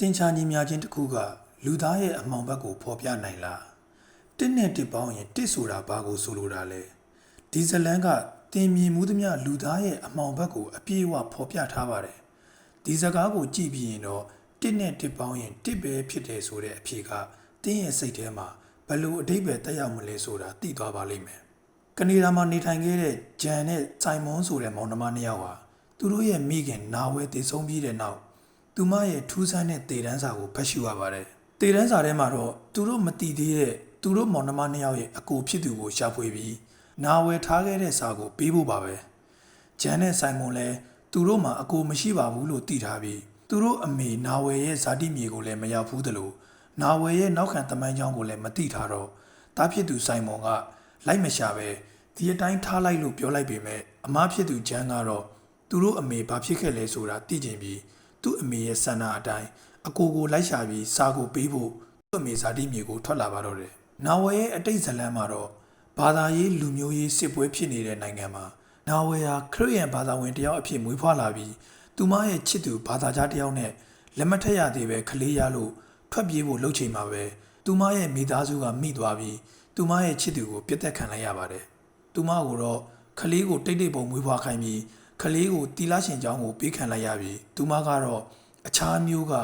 တင်ချာညီများချင်းတစ်ခုကလူသားရဲ့အမှောင်ဘက်ကိုဖော်ပြနိုင်လားတစ်နဲ့တစ်ပေါင်းရင်တစ်ဆိုတာဘာကိုဆိုလိုတာလဲဒီဇလန်ကတင်မြင်မှုသမျှလူသားရဲ့အမှောင်ဘက်ကိုအပြည့်အဝဖော်ပြထားပါတယ်ဒီစကားကိုကြည့်ပြီးရင်တော့တစ်နဲ့တစ်ပေါင်းရင်တစ်ပဲဖြစ်တယ်ဆိုတဲ့အဖြေကတင်းရဲ့စိတ်ထဲမှာဘယ်လို့အတိတ်ပဲတက်ရောက်မလဲဆိုတာသိသွားပါလိမ့်မယ်ကနေဒါမှာနေထိုင်ခဲ့တဲ့ဂျန်နဲ့စိုင်မွန်ဆိုတဲ့မောင်နှမနှစ်ယောက်ဟာသူတို့ရဲ့မိခင်နာဝဲတည်ဆုံးပြီးတဲ့နောက် သူမရဲ့ထူးဆန်းတဲ့တေတန်းစာကိုဖတ်ရှုရပါတယ်။တေတန်းစာထဲမှာတော့သူတို့မတီသေးတဲ့သူတို့မောင်နှမနှစ်ယောက်ရဲ့အကိုဖြစ်သူကိုရှာဖွေပြီးနာဝယ်ထားခဲ့တဲ့စာကိုပေးဖို့ပါပဲ။ဂျန်နဲ့ဆိုင်မွန်လည်းသူတို့မှာအကိုမရှိပါဘူးလို့သိထားပြီးသူတို့အမေနာဝယ်ရဲ့ဇာတိမြေကိုလည်းမရောက်ဘူးသလိုနာဝယ်ရဲ့နောက်ခံတမိုင်းကြောင်းကိုလည်းမသိထားတော့တားဖြစ်သူဆိုင်မွန်ကလိုက်မရှာပဲဒီအတိုင်းထားလိုက်လို့ပြောလိုက်ပေမဲ့အမားဖြစ်သူဂျန်ကတော့သူတို့အမေဘာဖြစ်ခဲ့လဲဆိုတာသိကျင်ပြီး သူ့အမေရဲ့ဆန္ဒအတိုင်းအကိုကိုလိုက်ရှာပြီးစာကိုပေးဖို့သူ့အမေဇာတိမြေကိုထွက်လာပါတော့တယ်။နာဝယ်ရဲ့အတိတ်ဇလန်းမှာတော့ဘာသာရေးလူမျိုးရေးစစ်ပွဲဖြစ်နေတဲ့နိုင်ငံမှာနာဝယ်ဟာခရစ်ယာန်ဘာသာဝင်တယောက်အဖြစ်မွေးဖွားလာပြီးသူမရဲ့ချစ်သူဘာသာကြားတယောက်နဲ့လက်မထက်ရသေးပဲကလေးရလို့ထွက်ပြေးဖို့လှုပ်ချိန်မှာပဲသူမရဲ့မိသားစုကမိသွားပြီးသူမရဲ့ချစ်သူကိုပြတ်သက်ခံလိုက်ရပါတယ်။သူမကိုတော့ကလေးကိုတိတ်တိတ်ပုံမွေးဖွားခိုင်းပြီး ကလေးကိုတီလာရှင်ကျောင်းကိုပေးခံလိုက်ရပြီးသူမကတော့အခြားမျိုးက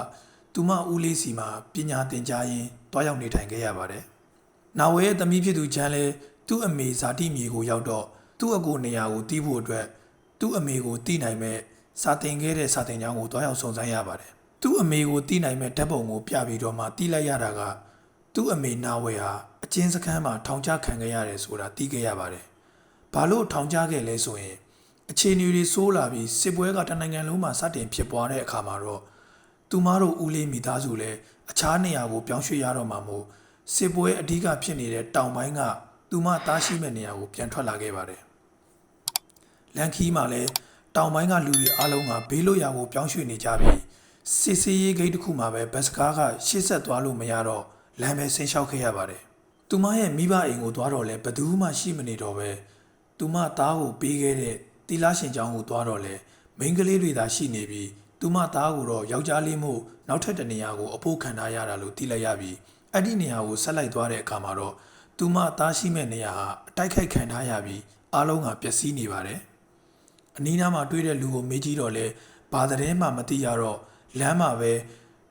သူမဦးလေးစီမှာပညာသင်ကြားရင်းတွားရောက်နေထိုင်ခဲ့ရပါတယ်။နာဝဲရဲ့သမီးဖြစ်သူချမ်းလဲသူ့အမေဇာတိမြေကိုရောက်တော့သူ့အကိုနေရာကိုတီးဖို့အတွက်သူ့အမေကိုတီးနိုင်မဲ့စာတင်ခဲ့တဲ့စာတင်ကျောင်းကိုတွားရောက်စုံစမ်းရပါတယ်။သူ့အမေကိုတီးနိုင်မဲ့ဓာတ်ပုံကိုပြပြီးတော့မှတီးလိုက်ရတာကသူ့အမေနာဝဲဟာအချင်းစခန်းမှာထောင်ချခံခဲ့ရတယ်ဆိုတာသိခဲ့ရပါတယ်။ဘာလို့ထောင်ချခဲ့လဲဆိုရင် အခြေအနေတွေဆိုးလာပြီးစစ်ပွဲကတနိုင်ငံလုံးမှာစတင်ဖြစ်ပွားတဲ့အခါမှာတော့သူမတို့ဦးလေးမိသားစုလည်းအခြားနေရာကိုပြောင်းရွှေ့ရတော့မှာမို့စစ်ပွဲအဓိကဖြစ်နေတဲ့တောင်ပိုင်းကသူမသားရှိမဲ့နေရာကိုပြန်ထွက်လာခဲ့ပါတယ်။လန်ခီမှာလည်းတောင်ပိုင်းကလူတွေအားလုံးကဘေးလွတ်ရာကိုပြောင်းရွှေ့နေကြပြီးစစ်စေးရေးဂိတ်တစ်ခုမှာပဲဘတ်စကားကရှေ့ဆက်သွားလို့မရတော့လမ်းပဲဆင်းလျှောက်ခဲ့ရပါတယ်။သူမရဲ့မိဘအိမ်ကိုသွားတော့လဲဘယ်သူမှရှိမနေတော့ပဲသူမသားကိုပေးခဲ့တဲ့ တီလာရှင်ကျောင်းကိုသွားတော့လဲမိန်းကလေးတွေသာရှိနေပြီးသူမသားကိုတော့ယောက်ျားလေးမို့နောက်ထပ်တနေရာကိုအဖို့ခံထားရတာလို့သိလိုက်ရပြီးအဲ့ဒီနေရာကိုဆက်လိုက်သွားတဲ့အခါမှာတော့သူမသားရှိမဲ့နေရာဟာအတိုက်ခိုက်ခံထားရပြီးအားလုံးကပျက်စီးနေပါတယ်အနီးနားမှာတွေ့တဲ့လူကိုမေးကြည့်တော့လဲဘာသတင်းမှမသိရတော့လမ်းမှာပဲ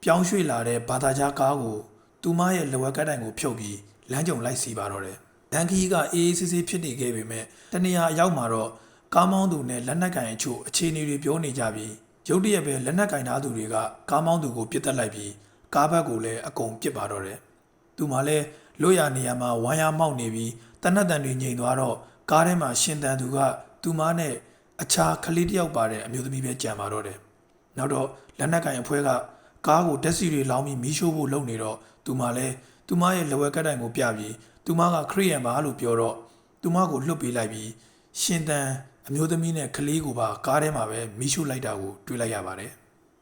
ပြောင်းရွှေ့လာတဲ့ဘာသာကြားကားကိုသူမရဲ့လဝက်ကတိုင်ကိုဖြုတ်ပြီးလမ်းကြုံလိုက်စီပါတော့တယ်။ဒန်ကီကအေးအေးဆေးဆေးဖြစ်နေခဲ့ပေမဲ့တနေရာအရောက်မှာတော့ ကားမောင်းသူနဲ့လက်နက်ကင်အချို့အခြေအနေတွေပြောနေကြပြီးရုတ်တရက်ပဲလက်နက်ကင်ထားသူတွေကကားမောင်းသူကိုပြစ်တက်လိုက်ပြီးကားဘက်ကိုလည်းအကုန်ပစ်ပါတော့တယ်။သူမှလည်းလွတ်ရနေရာမှာဝမ်းရမောက်နေပြီးတနတ်တန်တွေငြိမ်သွားတော့ကားထဲမှာရှင်တန်သူကသူမနဲ့အခြားကလေးတယောက်ပါတဲ့အမျိုးသမီးပဲကြံပါတော့တယ်။နောက်တော့လက်နက်ကင်အဖွဲကကားကိုတက်စီတွေလောင်းပြီးမီးရှို့ဖို့လုပ်နေတော့သူမလည်းသူမရဲ့လဝက်ကတိုင်ကိုပြပြီးသူမကခရီးယန်ပါလို့ပြောတော့သူမကိုလွတ်ပေးလိုက်ပြီးရှင်တန် အမျိုးသမီးနဲ့ကလေးကိုပါကားထဲမှာပဲမီးရှို့လိုက်တာကိုတွေ့လိုက်ရပါတယ်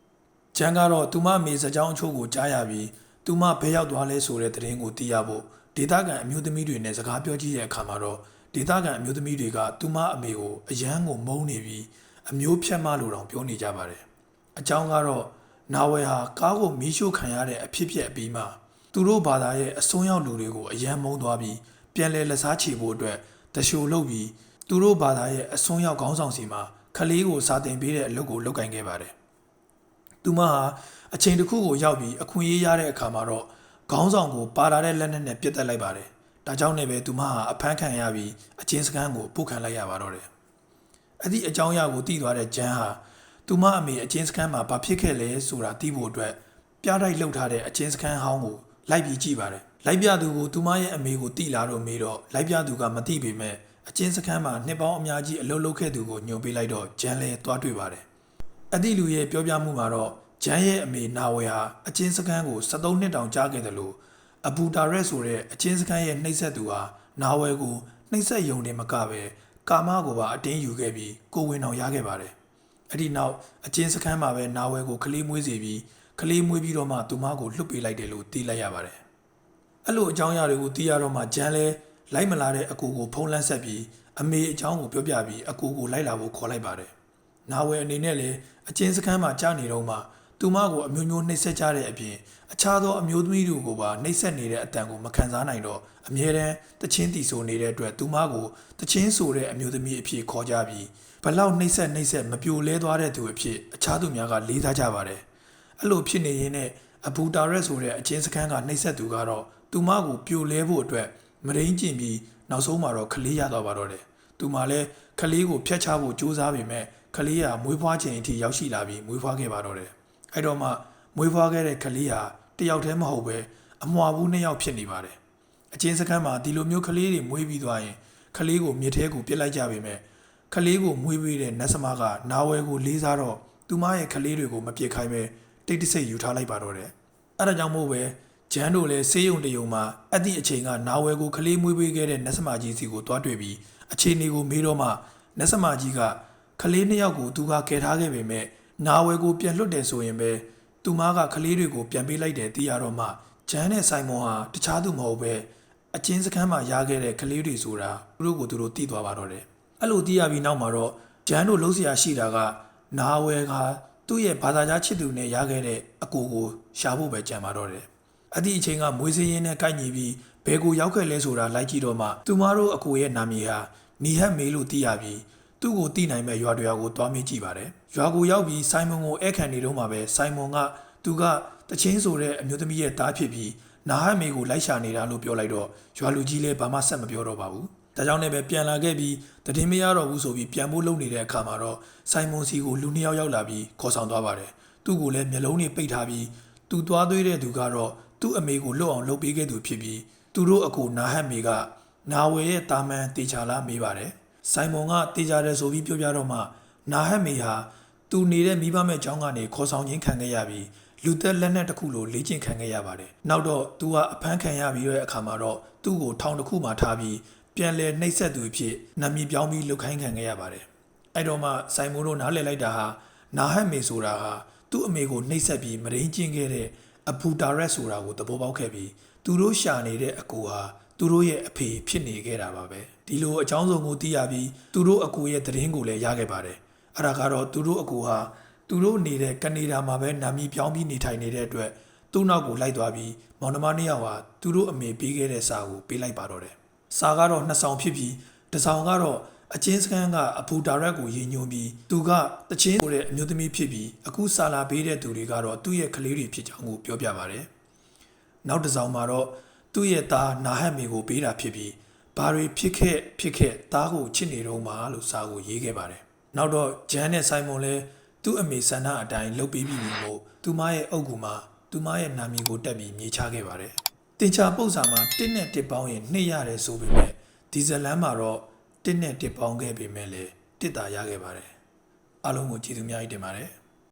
။ကျန်ကတော့သူမမေစကြောင်းအချို့ကိုကြားရပြီးသူမဘယ်ရောက်သွားလဲဆိုတဲ့သတင်းကိုသိရဖို့ဒေတာကန်အမျိုးသမီးတွေနဲ့စကားပြောကြည့်တဲ့အခါမှာတော့ဒေတာကန်အမျိုးသမီးတွေကသူမအမေကိုအယမ်းကိုမုန်းနေပြီးအမျိုးဖြတ်မလို့တောင်ပြောနေကြပါတယ်။အကြောင်းကတော့နာဝယ်ဟာကားကိုမီးရှို့ခံရတဲ့အဖြစ်ဖြစ်အပြီးမှာသူတို့ဘာသာရဲ့အစွန်းရောက်လူတွေကိုအယမ်းမုန်းသွားပြီးပြန်လဲလက်စားချေဖို့အတွက်တရှိုလုပ်ပြီး သူတို့ဘာသာရဲ့အစွန်းရောက်ခေါင်းဆောင်စီမှာခလေးကိုစာတင်ပေးတဲ့အလုပ်ကိုလုပ်ကင်ခဲ့ပါတယ်။သူမဟာအချိန်တစ်ခုကိုရောက်ပြီးအခွင့်အရေးရတဲ့အခါမှာတော့ခေါင်းဆောင်ကိုပါလာတဲ့လက်နက်နဲ့ပြစ်တက်လိုက်ပါတယ်။ဒါကြောင့်လည်းပဲသူမဟာအဖမ်းခံရပြီးအချင်းစခန်းကိုပုတ်ခံလိုက်ရပါတော့တယ်။အဲ့ဒီအကြောင်းအရာကိုသိသွားတဲ့ဂျန်ဟာသူမအမေအချင်းစခန်းမှာဘာဖြစ်ခဲ့လဲဆိုတာသိဖို့အတွက်ပြားတိုက်လှုပ်ထားတဲ့အချင်းစခန်းဟောင်းကိုလိုက်ပြီးကြည့်ပါတယ်။လိုက်ပြသူကိုသူမရဲ့အမေကိုတိလာတော့မေးတော့လိုက်ပြသူကမသိပေမဲ့ အချင်းစခန်းမှာနှစ်ပေါင်းအများကြီးအလုပ်လုပ်ခဲ့သူကိုညွှန်ပေးလိုက်တော့ဂျန်လဲသွားတွေ့ပါတယ်။အသည့်လူရဲ့ပြောပြမှုမှာတော့ဂျန်ရဲ့အမေနာဝယ်ဟာအချင်းစခန်းကို73နှစ်တောင်ကြာခဲ့တယ်လို့အဘူတာရက်ဆိုတဲ့အချင်းစခန်းရဲ့နှိပ်စက်သူဟာနာဝယ်ကိုနှိပ်စက်ယုံတယ်မကပဲကာမကိုပါအတင်းယူခဲ့ပြီးကိုဝင်အောင်ရခဲ့ပါတယ်။အဲ့ဒီနောက်အချင်းစခန်းမှာပဲနာဝယ်ကိုကလေးမွေးစီပြီးကလေးမွေးပြီးတော့မှသူမကိုလွတ်ပေးလိုက်တယ်လို့သိလိုက်ရပါတယ်။အဲ့လိုအကြောင်းအရာတွေကိုသိရတော့မှဂျန်လဲ လိုက်မလာတဲ့အကူကိုဖုံးလန်းဆက်ပြီးအမေအကြောင်းကိုပြောပြပြီးအကူကိုလိုက်လာဖို့ခေါ်လိုက်ပါတယ်။နာဝယ်အနေနဲ့လည်းအချင်းစခန်းမှာကြာနေတော့မှသူမကိုအမျိုးမျိုးနှိပ်စက်ကြတဲ့အပြင်အခြားသောအမျိုးသမီးတွေကိုပါနှိပ်စက်နေတဲ့အတန်ကိုမခံစားနိုင်တော့အမြဲတမ်းတချင်းတီဆိုနေတဲ့အတွက်သူမကိုတချင်းဆိုတဲ့အမျိုးသမီးအဖြစ်ခေါ်ကြပြီးဘလောက်နှိပ်စက်နှိပ်စက်မပြိုလဲသွားတဲ့သူအဖြစ်အခြားသူများကလေးစားကြပါတယ်အဲ့လိုဖြစ်နေရင်းနဲ့အဘူတာရက်ဆိုတဲ့အချင်းစခန်းကနှိပ်စက်သူကတော့သူမကိုပြိုလဲဖို့အတွက် မရင်းကျင်ပြီးနောက်ဆုံးမှာတော့ခလေးရသွားပါတော့တယ်သူမလည်းခလေးကိုဖျက်ချဖို့ကြိုးစားပေမဲ့ခလေးကမွေးဖွားချိန်အထိရောက်ရှိလာပြီးမွေးဖွားခဲ့ပါတော့တယ်အဲ့တော့မှမွေးဖွားခဲ့တဲ့ခလေးဟာတယောက်တည်းမဟုတ်ပဲအမွာဘူးနှစ်ယောက်ဖြစ်နေပါတယ်အချင်းစခန်းမှာဒီလိုမျိုးခလေးတွေမွေးပြီးသွားရင်ခလေးကိုမြစ်ထဲကိုပြစ်လိုက်ကြပေမဲ့ခလေးကိုမွေးပေးတဲ့နတ်စမကနာဝဲကိုလေးစားတော့သူမရဲ့ခလေးတွေကိုမပြစ်ခိုင်းပဲတိတ်တဆိတ်ယူထားလိုက်ပါတော့တယ်အဲ့ဒါကြောင့်မို့ပဲ ဂျန်တို့လည်းဆေးရုံတရုံမှာအဲ့ဒီအချိန်ကနာဝဲကိုခလေးမွေးပေးခဲ့တဲ့နတ်စမကြီးစီကိုတွားတွေ့ပြီးအခြေအနေကိုမေးတော့မှနတ်စမကြီးကခလေးနှစ်ယောက်ကိုသူကကယ်ထားခဲ့ပေမဲ့နာဝဲကိုပြန်လွတ်တယ်ဆိုရင်ပဲသူမကခလေးတွေကိုပြန်ပေးလိုက်တယ်သိရတော့မှဂျန်နဲ့ဆိုင်မွန်ဟာတခြားသူမဟုတ်ပဲအချင်းစခန်းမှာရခဲ့တဲ့ကလေးတွေဆိုတာသူတို့ကိုသူတို့သိသွားပါတော့တယ်အဲ့လိုသိရပြီးနောက်မှာတော့ဂျန်တို့လှုပ်ရှားရှိတာကနာဝဲကသူ့ရဲ့ဘာသာကြားချစ်သူနဲ့ရခဲ့တဲ့အကိုကိုရှာဖို့ပဲကြံပါတော့တယ် အဲ့ဒီအချိန်ကမွေးစင်းရင်းနဲ့ကိုက်ညီပြီးဘယ်ကိုရောက်ခဲ့လဲဆိုတာလိုက်ကြည့်တော့မှသူမတို့အကိုရဲ့နာမည်ဟာနီဟတ်မေလို့သိရပြီးသူ့ကိုသိနိုင်မဲ့ရွာတရွာကိုတွားမေးကြည့်ပါတယ်ရွာကိုရောက်ပြီးဆိုင်မွန်ကိုဧည့်ခံနေတော့မှပဲဆိုင်မွန်ကသူကတချင်းဆိုတဲ့အမျိုးသမီးရဲ့သားဖြစ်ပြီးနာဟတ်မေကိုလိုက်ရှာနေတာလို့ပြောလိုက်တော့ရွာလူကြီးလည်းဘာမှဆက်မပြောတော့ပါဘူးဒါကြောင့်လည်းပဲပြန်လာခဲ့ပြီးတည်င်းမရတော့ဘူးဆိုပြီးပြန်ဖို့လုပ်နေတဲ့အခါမှာတော့ဆိုင်မွန်စီကိုလူနှစ်ယောက်ရောက်လာပြီးခေါ်ဆောင်သွားပါတယ်သူ့ကိုလည်းမျက်လုံးတွေပိတ်ထားပြီးသူသွားသွေးတဲ့သူကတော့ သူ့အမေကိုလွတ်အောင်လုပ်ပေးခဲ့သူဖြစ်ပြီးသူတို့အကိုနာဟတ်မေကနာဝယ်ရဲ့တာမန်တေချာလာမေးပါတယ်ဆိုင်မွန်ကတေချာတယ်ဆိုပြီးပြောပြတော့မှနာဟတ်မေဟာသူနေတဲ့မိဘမဲ့ကျောင်းကနေခေါ်ဆောင်ခြင်းခံခဲ့ရပြီးလူသက်လက်နက်တစ်ခုလိုလေ့ကျင့်ခံခဲ့ရပါတယ်နောက်တော့သူကအဖမ်းခံရပြီးတဲ့အခါမှာတော့သူ့ကိုထောင်တစ်ခုမှာထားပြီးပြန်လဲနှိပ်စက်သူအဖြစ်နာမည်ပြောင်းပြီးလုတ်ခိုင်းခံခဲ့ရပါတယ်အဲ့တော့မှဆိုင်မွန်တို့နားလည်လိုက်တာဟာနာဟတ်မေဆိုတာဟာသူ့အမေကိုနှိပ်စက်ပြီးမရင်းကျင်ခဲ့တဲ့ အဘူတာရက်ဆိုတာကိုသဘောပေါက်ခဲ့ပြီးသူတို့ရှာနေတဲ့အကူဟာသူတို့ရဲ့အဖေဖြစ်နေခဲ့တာပါပဲဒီလိုအကြောင်းစုံကိုသိရပြီးသူတို့အကူရဲ့သတင်းကိုလည်းရခဲ့ပါတယ်အဲ့ဒါကတော့သူတို့အကူဟာသူတို့နေတဲ့ကနေဒါမှာပဲနာမည်ပြောင်းပြီးနေထိုင်နေတဲ့အတွက်သူ့နောက်ကိုလိုက်သွားပြီးမောင်နှမနှစ်ယောက်ဟာသူတို့အမေပေးခဲ့တဲ့စာကိုပေးလိုက်ပါတော့တယ်စာကတော့နှစ်ဆောင်ဖြစ်ပြီးတစ်ဆောင်ကတော့ အချင်းစခန်းကအဘူဒါရက်ကိုရည်ညွှန်းပြီးသူကတချင်းဆိုတဲ့အမျိုးသမီးဖြစ်ပြီးအခုစာလာပေးတဲ့သူတွေကတော့သူ့ရဲ့ကလေးတွေဖြစ်ကြောင်းကိုပြောပြပါတယ်။နောက်တစ်ဆောင်မှာတော့သူ့ရဲ့သားနာဟတ်မေကိုပေးတာဖြစ်ပြီးဘာတွေဖြစ်ခဲ့ဖြစ်ခဲ့သားကိုချစ်နေတော့မှလို့စာကိုရေးခဲ့ပါတယ်။နောက်တော့ဂျန်နဲ့ဆိုင်မွန်လည်းသူ့အမေဆန္ဒအတိုင်းလုပ်ပေးပြီးပြီမို့သူမရဲ့အုပ်ကူမှာသူမရဲ့နာမည်ကိုတက်ပြီးမြေချခဲ့ပါတယ်။တင်ချာပုတ်စာမှာတစ်နဲ့တစ်ပေါင်းရင်နှစ်ရတယ်ဆိုပေမဲ့ဒီဇလန်မှာတော့ တစ်နဲ့တစ်ပေါင်းခဲ့ပေမဲ့လည်းတစ်တာရခဲ့ပါတယ်။အားလုံးကိုကျေးဇူးများကြီးတင်ပါတယ်။